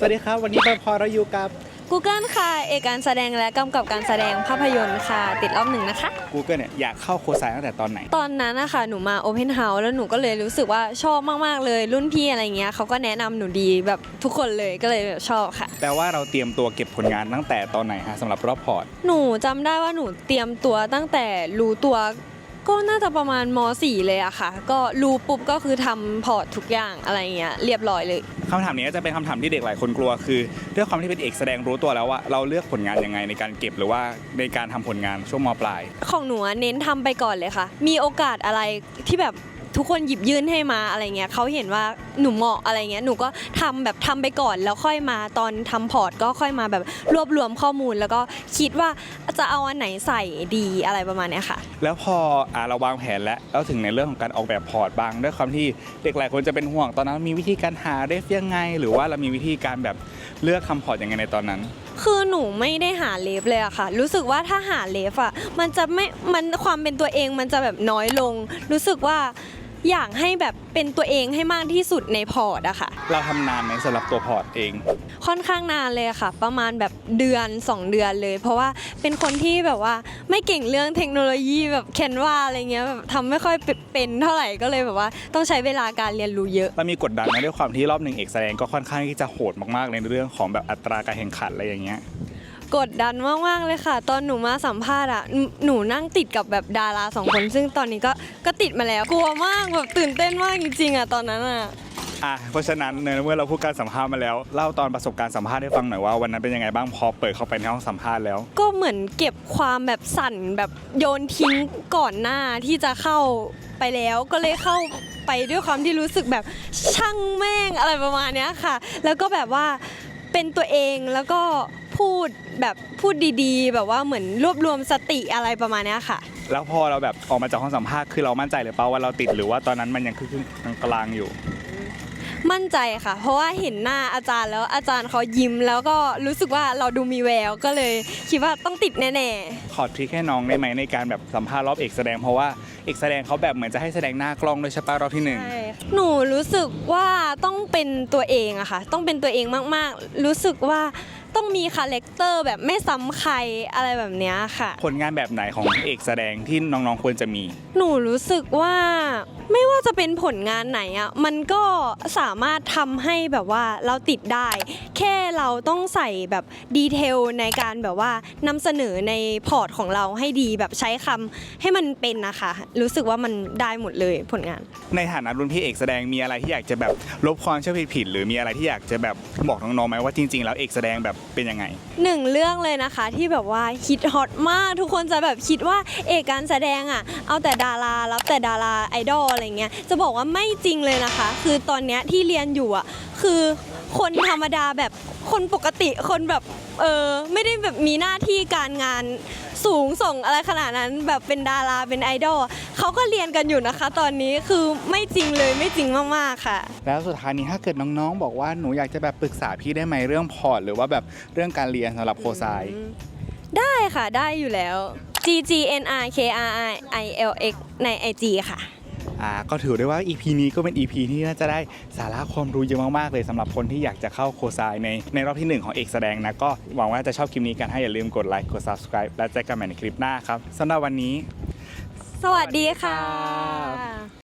สวัสดีครับ วันนี้พอเราอยู่กับ Google ค่ะ เอกการแสดงและกำกับการแสดงภาพยนตร์ค่ะ ติดรอบหนึ่งนะคะ Google เนี่ยอยากเข้าโคไซตั้งแต่ตอนไหน ตอนนั้นนะคะหนูมา Open House แล้วหนูก็เลยรู้สึกว่าชอบมากๆเลย รุ่นพี่อะไรเงี้ยเขาก็แนะนำหนูดีแบบทุกคนเลยก็เลยแบบชอบค่ะ แปลว่าเราเตรียมตัวเก็บผลงานตั้งแต่ตอนไหนฮะสำหรับรอบพอร์ต หนูจำได้ว่าหนูเตรียมตัวตั้งแต่รู้ตัว ก็น่าจะประมาณม .4 เลยอะค่ะ ก็รู้ปุ๊บก็คือทำพอร์ตทุกอย่างอะไรเงี้ยเรียบร้อยเลย คำถามนี้จะเป็นคำถามที่เด็กหลายคนกลัว คือด้วยความที่เป็นเอกแสดงรู้ตัวแล้วว่าเราเลือกผลงานยังไงในการเก็บหรือว่าในการทำผลงานช่วงมปลาย ของหนูอะเน้นทำไปก่อนเลยค่ะ มีโอกาสอะไรที่แบบ ทุกคนหยิบยื่นให้มาอะไรเงี้ยเขาเห็นว่าหนูเหมาะอะไรเงี้ยหนูก็ทำแบบทำไปก่อนแล้วค่อยมาตอนทำพอร์ตก็ค่อยมาแบบรวบรวมข้อมูล แล้วก็คิดว่าจะเอาอันไหนใส่ดีอะไรประมาณเนี้ยค่ะ แล้วพออ่าเราวางแผนแล้วแล้วถึงในเรื่องของการออกแบบพอร์ตบ้างด้วยความที่เด็กหลายคนจะเป็นห่วงตอนนั้นมีวิธีการหาเรฟยังไง หรือว่าเรามีวิธีการแบบเลือกคำพอร์ตยังไงในตอนนั้นคือหนูไม่ได้หาเลฟเลยอะค่ะ รู้สึกว่าถ้าหาเลฟอะมันจะไม่ มันความเป็นตัวเองมันจะแบบน้อยลง รู้สึกว่า อยากให้แบบเป็นตัวเองให้มากที่สุดในพอร์ตอะค่ะ เราทำนานไหมสำหรับตัวพอร์ตเอง ค่อนข้างนานเลยค่ะ ประมาณแบบเดือน 2 เดือนเลย เพราะว่าเป็นคนที่แบบว่าไม่เก่งเรื่องเทคโนโลยีแบบแคนวาอะไรเงี้ยแบบทำไม่ค่อยเป็นเท่าไหร่ก็เลยแบบว่าต้องใช้เวลาการเรียนรู้เยอะเรามีกดดันนะด้วยความที่รอบหนึ่งเอกแสดงก็ค่อนข้างที่จะโหดมากๆในเรื่องของแบบอัตราการแข่งขันอะไรอย่างเงี้ย กดดันมากๆเลยค่ะ ตอนหนูมาสัมภาษณ์อะหนูหนูนั่งติดกับแบบดาราสองคน ซึ่งตอนนี้ก็ก็ติดมาแล้วกลัวมากแบบตื่นเต้นมากจริงๆอะตอนนั้นอะอะเพราะฉะนั้นในเมื่อเราพูดการสัมภาษณ์มาแล้วเล่าตอนประสบการณ์สัมภาษณ์ให้ฟังหน่อยว่าวันนั้นเป็นยังไงบ้างพอเปิดเข้าไปในห้องสัมภาษณ์แล้ว ก็เหมือนเก็บความแบบสั่นแบบโยนทิ้งก่อนหน้าที่จะเข้าไปแล้วก็เลยเข้าไปด้วยความที่รู้สึกแบบช่างแม่งอะไรประมาณเนี้ยค่ะ แล้วก็แบบว่าเป็นตัวเองแล้วก็ พูดแบบพูดดีๆ แบบว่าเหมือนรวบรวมสติอะไรประมาณเนี้ยค่ะ แล้วพอเราแบบออกมาจากห้องสัมภาษณ์คือเรามั่นใจหรือเปล่าว่าเราติดหรือว่าตอนนั้นมันยังคือๆกลางๆอยู่ มั่นใจค่ะ เพราะว่าเห็นหน้าอาจารย์แล้วอาจารย์เขายิ้ม แล้วก็รู้สึกว่าเราดูมีแววก็เลยคิดว่าต้องติดแน่ขอทริคให้น้องได้ไหมในการแบบสัมภาษณ์รอบเอกแสดงเพราะว่าเอกแสดงเขาแบบเหมือนจะให้แสดงหน้ากล้องด้วยใช่ปะรอบที่หนึ่งๆ หนูรู้สึกว่าต้องเป็นตัวเองอะค่ะ ต้องเป็นตัวเองมากๆ รู้สึกว่า ต้องมีคาแรคเตอร์แบบไม่ซ้ำใครอะไรแบบเนี้ยค่ะ ผลงานแบบไหนของเอกแสดงที่น้องๆควรจะมี หนูรู้สึกว่าไม่ว่าจะเป็นผลงานไหนอะมันก็สามารถทำให้แบบว่าเราติดได้ แค่เราต้องใส่แบบดีเทลในการแบบว่านำเสนอในพอร์ตของเราให้ดีแบบใช้คำให้มันเป็นนะคะ รู้สึกว่ามันได้หมดเลยผลงาน ในฐานะรุ่นพี่เอกแสดงมีอะไรที่อยากจะแบบลบความเชื่อผิดๆหรือมีอะไรที่อยากจะแบบบอกน้องๆไหมว่าจริงๆแล้วเอกแสดงแบบเป็นยังไง หนึ่งเรื่องเลยนะคะที่แบบว่าฮิตฮอตมากทุกคนจะแบบคิดว่าเอกการแสดงอะเอาแต่ดารารับแต่ดาราไอดอลอะไรเงี้ยจะบอกว่าไม่จริงเลยนะคะ คือตอนเนี้ยที่เรียนอยู่อะคือคนธรรมดาแบบคนปกติคนแบบ เออไม่ได้แบบมีหน้าที่การงานสูงส่งอะไรขนาดนั้นแบบเป็นดาราเป็นไอดอลเขาก็เรียนกันอยู่นะคะ ตอนนี้คือไม่จริงเลยไม่จริงมากๆค่ะ แล้วสุดท้ายนี้ถ้าเกิดน้องๆ บอกว่าหนูอยากจะแบบปรึกษาพี่ได้ไหมเรื่องพอร์ต หรือว่าแบบเรื่องการเรียนสำหรับโคไซได้ค่ะได้อยู่แล้ว G G N R K R I I L X ใน IG ค่ะ อ่าก็ถือได้ว่า EP นี้ก็เป็น EP ที่น่าจะได้สาระความรู้เยอะมากๆเลยสำหรับคนที่อยากจะเข้าโคไซในในรอบทีหนึ่งของเอกแสดงนะ ก็หวังว่าจะชอบคลิปนี้กันให้อย่าลืมกดไลค์กด subscribe และเจอกันใหม่ในคลิปหน้าครับสำหรับวันนี้ สวัสดีค่ะ